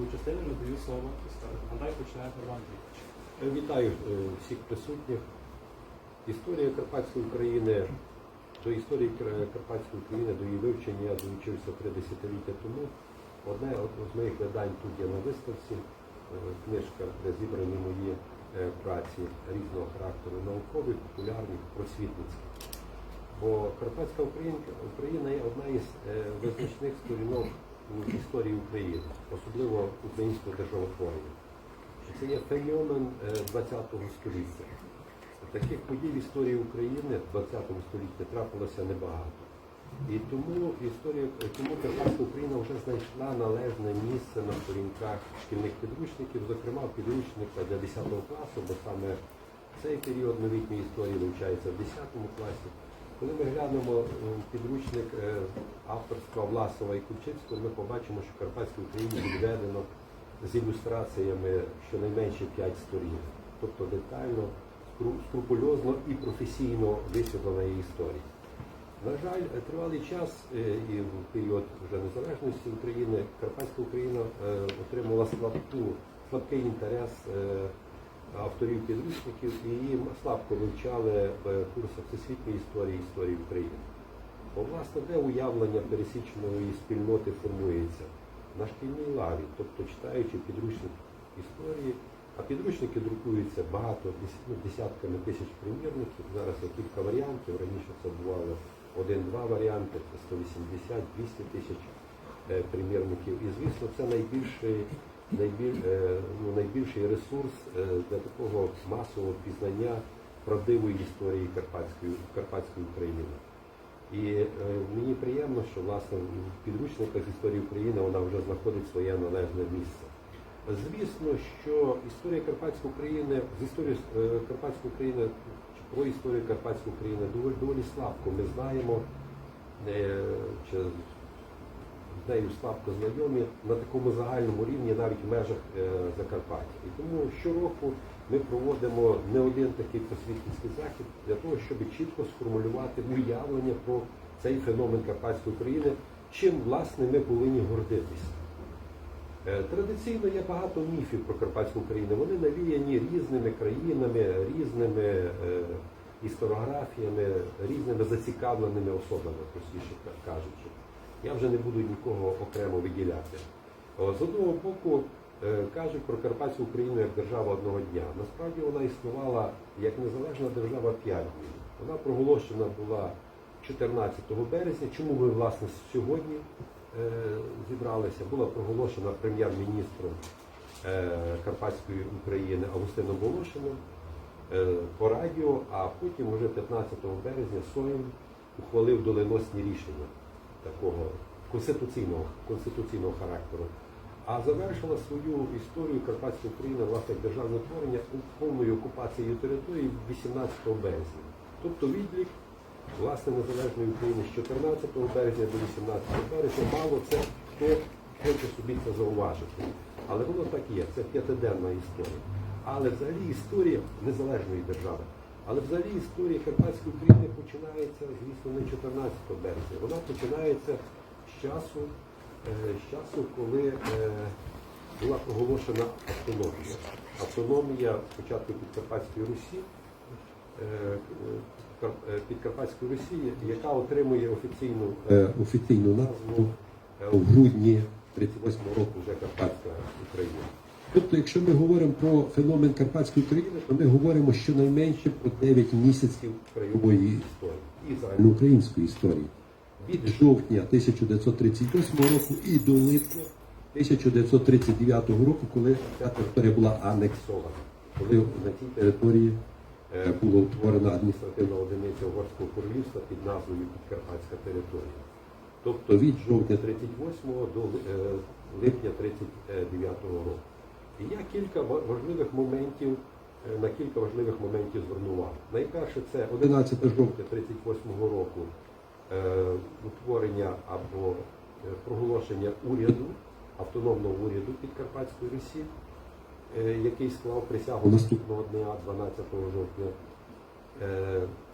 У частині надаю слово. Гадай починає Роман. Е, Вітаю е, всіх присутніх. Історія Карпатської України до історії Карпатської України, до її вивчення я долучився три десятиліття тому. Одне з моїх видань тут є на виставці, е, книжка, де зібрані мої праці різного характеру, наукові, популярні, просвітницькі. Бо Карпатська Українка, Україна є одна із визначних сторінок у історії України, особливо українського державотворення. Це є феномен ХХ століття. Таких подій в історії України в ХХ столітті трапилося небагато. І тому історія, тому Карпатська Україна вже знайшла належне місце на сторінках шкільних підручників, зокрема підручника для 10 класу, бо саме цей період новітньої історії вивчається в 10 класі. Коли ми глянемо е, підручник е, авторства Власова і Кульчицького, ми побачимо, що Карпатській Україні відведено з ілюстраціями щонайменше 5 сторін. Тобто детально, скрупульозно і професійно висвітлена її історія. На жаль, тривалий час е, і в період вже незалежності України Карпатська Україна отримала слабку, слабкий інтерес авторів підручників і її слабко вивчали в курсах всесвітньої історії історії України. Бо власне де уявлення пересічної спільноти формується на шкільній лаві, тобто читаючи підручник історії, а підручники друкуються багато ну, десятками тисяч примірників. Зараз є кілька варіантів. Раніше це бувало один-два варіанти, це 180-200 тисяч е, примірників. І звісно, це найбільший, найбіль, е, ну, найбільший ресурс е, для такого масового пізнання правдивої історії Карпатської, Карпатської України. І е, мені приємно, що власне в підручниках історії України вона вже знаходить своє належне місце. Звісно, що історія Карпатської України з історією е, Карпатської України чи про історію Карпатської України доволі, слабко. Ми знаємо чи з нею слабко знайомі на такому загальному рівні, навіть в межах е, Закарпаття. І тому щороку ми проводимо не один такий просвітницький захід для того, щоб чітко сформулювати уявлення про цей феномен Карпатської України, чим власне ми повинні гордитися. Е, Традиційно є багато міфів про Карпатську Україну. Вони навіяні різними країнами, різними е, історіографіями, різними зацікавленими особами, простіше кажучи. Я вже не буду нікого окремо виділяти. З одного боку, е, кажуть про Карпатську Україну як держава одного дня. Насправді вона існувала як незалежна держава 5 днів. Вона проголошена була 14 березня. Чому ви, власне, сьогодні е, зібралися? Була проголошена прем'єр-міністром е, Карпатської України Августином Волошином по радіо, а потім уже 15 березня Сойм ухвалив доленосні рішення такого конституційного, конституційного характеру. А завершила свою історію Карпатська Україна власне державне творення у повною окупацією території 18 березня. Тобто відлік власне незалежної України з 14 березня до 18 березня мало це хто хоче собі це зауважити. Але воно так є, це п'ятиденна історія. Але взагалі історія незалежної держави. Але взагалі історія Карпатської України починається, звісно, не 14 березня. Вона починається з часу, е, з часу, коли е, була проголошена автономія. Автономія спочатку Підкарпатської Русі, е, Кар- Підкарпатської Росії, яка отримує офіційну, офіційну назву в грудні 38 року вже Карпатська Україна. Тобто, якщо ми говоримо про феномен Карпатської України, то ми говоримо щонайменше про 9 місяців краєвої історії і загальноукраїнської історії. Від жовтня 1938 року і до липня 1939 року, коли ця територія була анексована, коли на цій території е, була утворена адміністративна одиниця Угорського королівства під назвою Підкарпатська територія. Тобто від жовтня 38 до е, липня 39 року. І я кілька важливих моментів, е, на кілька важливих моментів звернув увагу. Найперше це 11 жовтня 38 року е, утворення або е, проголошення уряду, автономного уряду Підкарпатської Русі, який склав присягу наступного дня, 12 жовтня.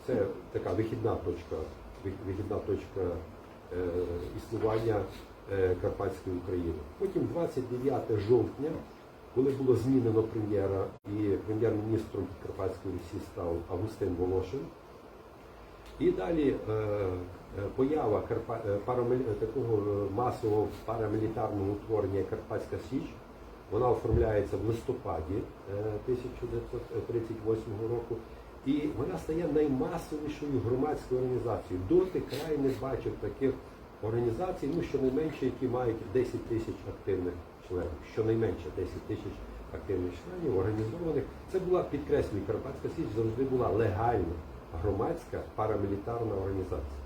Це така вихідна точка, вихідна точка існування Карпатської України. Потім 29 жовтня, коли було змінено прем'єра і прем'єр-міністром Карпатської Русі став Августин Волошин. І далі е, е, поява е, такого масового парамілітарного утворення Карпатська Січ. Вона оформляється в листопаді е, 1938 року. І вона стає наймасовішою громадською організацією. Доти край не бачив таких організацій, ну щонайменше, які мають 10 тисяч активних членів. Щонайменше 10 тисяч активних членів, організованих. Це була, підкреслюю, Карпатська Січ завжди була легальна громадська парамілітарна організація.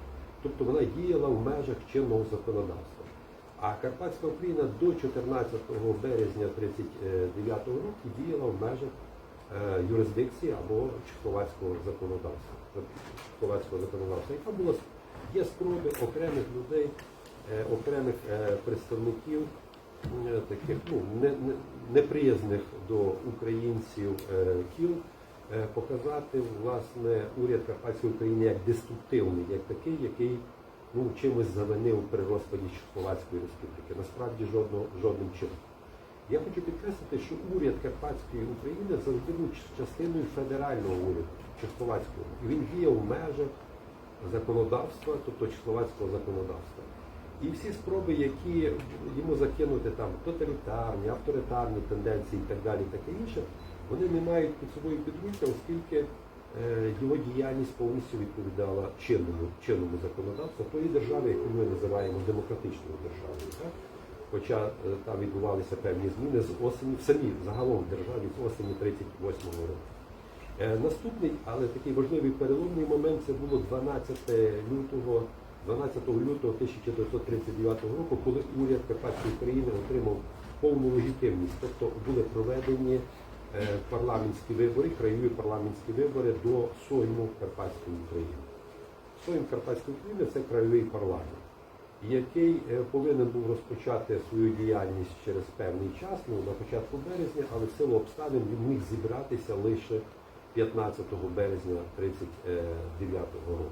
Тобто вона діяла в межах чинного законодавства. А Карпатська Україна до 14 березня 1939 року діяла в межах е, юрисдикції або чехословацького законодавства. Чехословацького законодавства, яка була є спроби окремих людей, е, окремих е, представників е, таких ну, не, не, неприязних до українців кіл показати власне уряд Карпатської України як деструктивний, як такий, який ну, чимось завинив при розпаді Чехословацької республіки. Насправді жодного, жодним чином. Я хочу підкреслити, що уряд Карпатської України завжди був частиною федерального уряду Чехословацького. І він діяв в межах законодавства, тобто чехословацького законодавства. І всі спроби, які йому закинути там тоталітарні, авторитарні тенденції і так далі, таке інше, вони не мають під собою підґрунтя, оскільки е, його діяльність повністю відповідала чинному, чинному законодавству тої держави, яку ми називаємо демократичною державою. Так? Хоча е, там відбувалися певні зміни з осені, в самій загалом в державі з осені 38-го року. Е, Наступний, але такий важливий переломний момент це було 12 лютого, 12 лютого 1939 року, коли уряд Карпатської України отримав повну легітимність. Тобто були проведені е, парламентські вибори, краєві парламентські вибори до Сойму Карпатської України. Сойм Карпатської України це краєвий парламент, який е, повинен був розпочати свою діяльність через певний час, ну на початку березня, але в силу обставин він міг зібратися лише 15 березня 1939 року.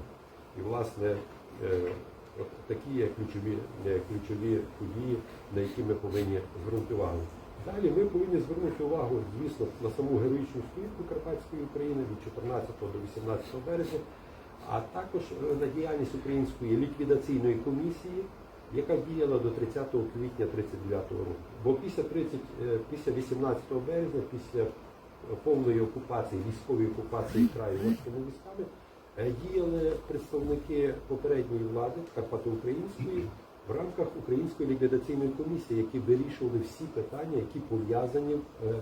І власне е, от такі є ключові, е, ключові події, на які ми повинні звернути увагу. Далі ми повинні звернути увагу, звісно, на саму героїчну сторінку Карпатської України від 14 до 18 березня, а також е, на діяльність Української ліквідаційної комісії, яка діяла до 30 квітня 1939 року. Бо після 30, е, після 18 березня, після повної окупації, військової окупації краю ворськими військами, е, діяли представники попередньої влади Карпато-Української в рамках Української ліквідаційної комісії, які вирішували всі питання, які пов'язані е,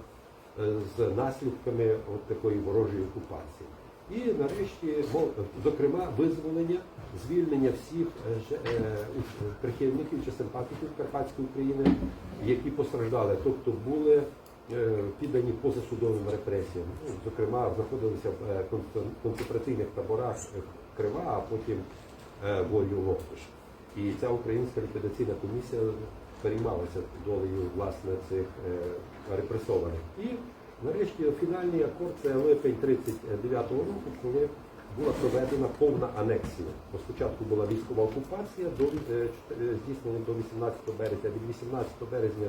е, з наслідками от такої ворожої окупації. І нарешті, зокрема, визволення, звільнення всіх прихильників чи симпатиків Карпатської України, які постраждали, тобто були піддані позасудовим репресіям. Ну, Зокрема, знаходилися в е, концентраційних таборах е, Крива, а потім е, волю Локтиш. І ця українська ліквідаційна комісія переймалася долею власне цих е, репресованих. І нарешті фінальний акорд це липень 39-го року, коли була проведена повна анексія. Спочатку була військова окупація до е, е, здійснена до 18 березня. Від 18 березня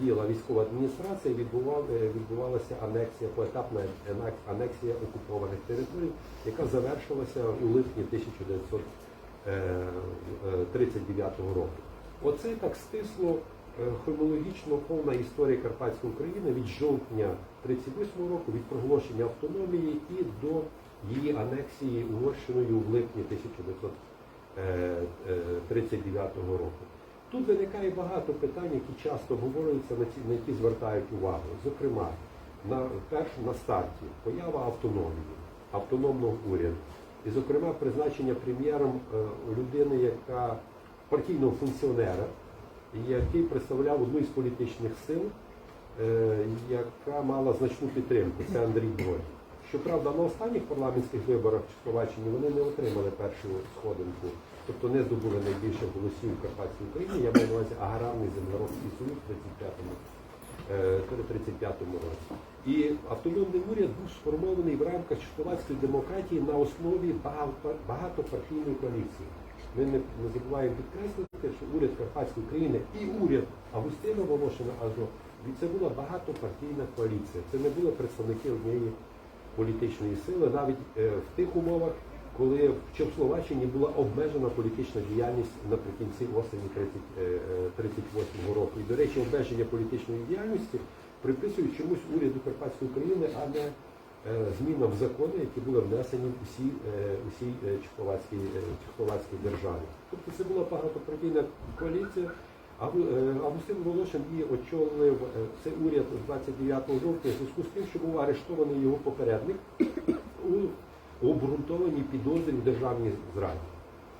діяла військова адміністрація, е, відбувалася анексія, поетапна анексія окупованих територій, яка завершилася у липні 1900 39-го року. Оце так стисло е, хронологічно повна історія Карпатської України від жовтня 38-го року, від проголошення автономії і до її анексії Угорщиною в липні 1939 року. Тут виникає багато питань, які часто обговорюються, на які звертають увагу. Зокрема, на перш на старті поява автономії, автономного уряду. І, зокрема, призначення прем'єром е, людини, яка партійного функціонера, який представляв одну із політичних сил, е, яка мала значну підтримку. Це Андрій Бродь. Щоправда, на останніх парламентських виборах в Словаччині вони не отримали першу сходинку, тобто не здобули найбільше голосів в Карпатській Україні. Я маю на увазі аграрний землеробський союз в 35-му е, 35-му році. І автономний уряд був сформований в рамках чехословацької демократії на основі багатопартійної коаліції. Ми не, не забуваємо підкреслити, що уряд Карпатської країни і уряд Августина Волошина аж до це була багатопартійна коаліція. Це не були представники однієї політичної сили, навіть е, в тих умовах, коли в Чехословаччині була обмежена політична діяльність наприкінці осені 30, е, е, 38 року. І, до речі, обмеження політичної діяльності приписують чомусь уряду Карпатської України, а не е, змінам в закони, які були внесені в усі, усій Чехословацькій, державі. Тобто це була багатопартійна коаліція. Августин Волошин і очолив цей уряд 29 жовтня в зв'язку з тим, що був арештований його попередник у обґрунтованій підозрі в державній зраді.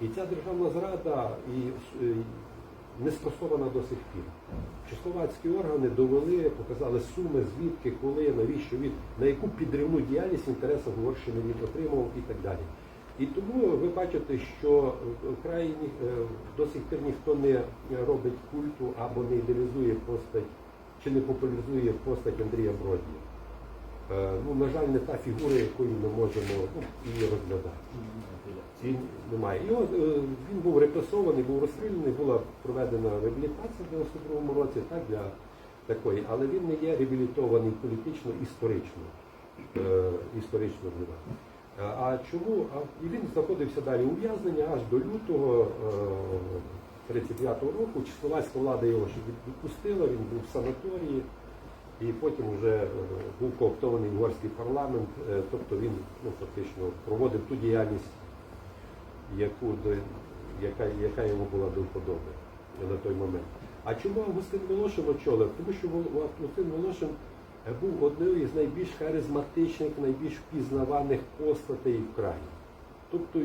І ця державна зрада і, е, не спростована до сих пір. Чехословацькі органи довели, показали суми, звідки, коли, навіщо він, на яку підривну діяльність в інтересах Угорщини він отримав і так далі. І тому ви бачите, що в країні е, до сих пір ніхто не робить культу або не ідеалізує постать чи не популяризує постать Андрія Бродія. Е, Ну, на жаль, не та фігура, якою ми можемо ну, її розглядати. І немає. І е, він був репресований, був розстріляний, була проведена реабілітація в 92-му році, так, для такої, але він не є реабілітований політично, історично. Е, історично А чому? І він знаходився далі ув'язнення аж до лютого е, 39-го року. Чехословацька влада його ще відпустила, він був в санаторії. І потім вже е, був кооптований угорський парламент, е, тобто він ну, фактично проводив ту діяльність, яку, яка, яка йому була до вподоби на той момент. А чому Августин Волошин очолив? Тому що Августин Волошин е, був однією з найбільш харизматичних, найбільш впізнаваних постатей в краї. Тобто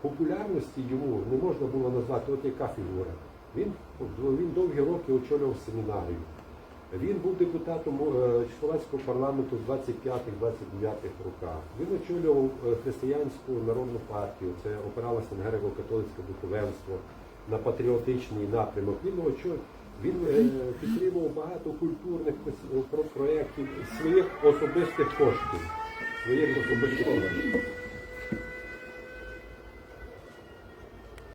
популярності йому не можна було назвати, от яка фігура. Він, він довгі роки очолював семінарію. Він був депутатом е, Чехословацького парламенту в 25-29 роках. Він очолював е, християнську народну партію, це опиралося на греко-католицьке духовенство, на патріотичний напрямок. Він. Він е, підтримував багато культурних проєктів своїх особистих коштів. Своїх особистих коштів.